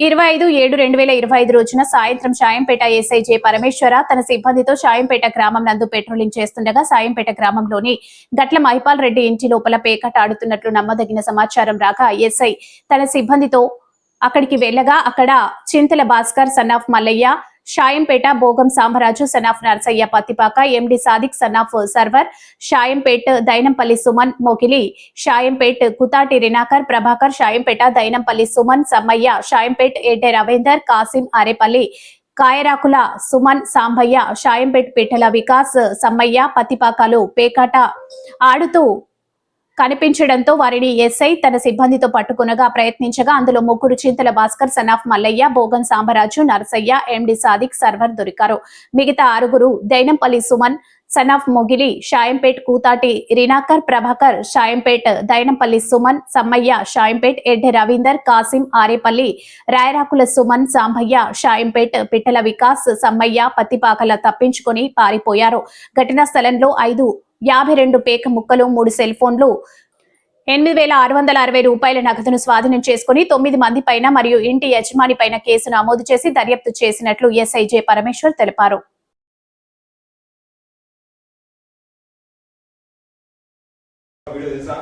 ఇరవై ఐదు ఏడు రెండు వేల ఇరవై ఐదు రోజున సాయంత్రం సాయంపేట ఎస్ఐ జె పరమేశ్వర తన సిబ్బందితో సాయంపేట గ్రామం నందు పెట్రోలింగ్ చేస్తుండగా సాయంపేట గ్రామంలోని గట్ల మహిపాల్ రెడ్డి ఇంటి లోపల పేకట ఆడుతున్నట్లు నమ్మదగిన సమాచారం రాగా ఎస్ఐ తన సిబ్బందితో అక్కడికి వెళ్ళగా అక్కడ Chintala Bhaskar son of Mallaiah Shayampeta Bhogam Sambaraju son of Narsaiah Pattipaka MD Sadiq son of Sarwar Shayampet Dainampalli Suman Mogili Shayampet Kutati Rinakar Prabhakar Shayampeta Dainampalli Suman Sammaiah Shayampet Ete Ravinder Kasim Arepalli కాయరాకుల Suman Sambaiah షాయంపేట్ పీఠల Vikas Sammaiah పత్తిపాకాలు పేకాట ఆడుతూ కనిపించడంతో వారిని SI తన సిబ్బందితో పట్టుకునగా ప్రయత్నించగా అందులో ముగ్గురు Chintala Bhaskar son of Mallaiah Bogan Sambaraju Narasaiah MD Sadiq Sarwar దొరికారు. మిగతా ఆరుగురు దైనంపల్లి సుమన్ సనాఫ్ మొగిలి షాయంపేట్ కూతాటి రినాకర్ ప్రభాకర్ షాయంపేట్ దైనంపల్లి సుమన్ సమ్మయ్య షాయంపేట్ ఎడ్డె రవీందర్ కాసిం ఆరేపల్లి రాయరాకుల సుమన్ సాంబయ్య షాయంపేట్ పిట్టల వికాస్ సమ్మయ్య పత్తిపాకల తప్పించుకొని పారిపోయారు. ఘటనా స్థలంలో ఐదు యాభై రెండు పేక ముక్కలు మూడు సెల్ ఫోన్లు ఎనిమిది వేల ఆరు వందల అరవై రూపాయల నగదును స్వాధీనం చేసుకుని తొమ్మిది మంది పైన మరియు ఇంటి యజమాని పైన కేసు నమోదు చేసి దర్యాప్తు చేసినట్లు ఎస్ఐ జె పరమేశ్వర్ తెలిపారు. వీడియో తెలుసా?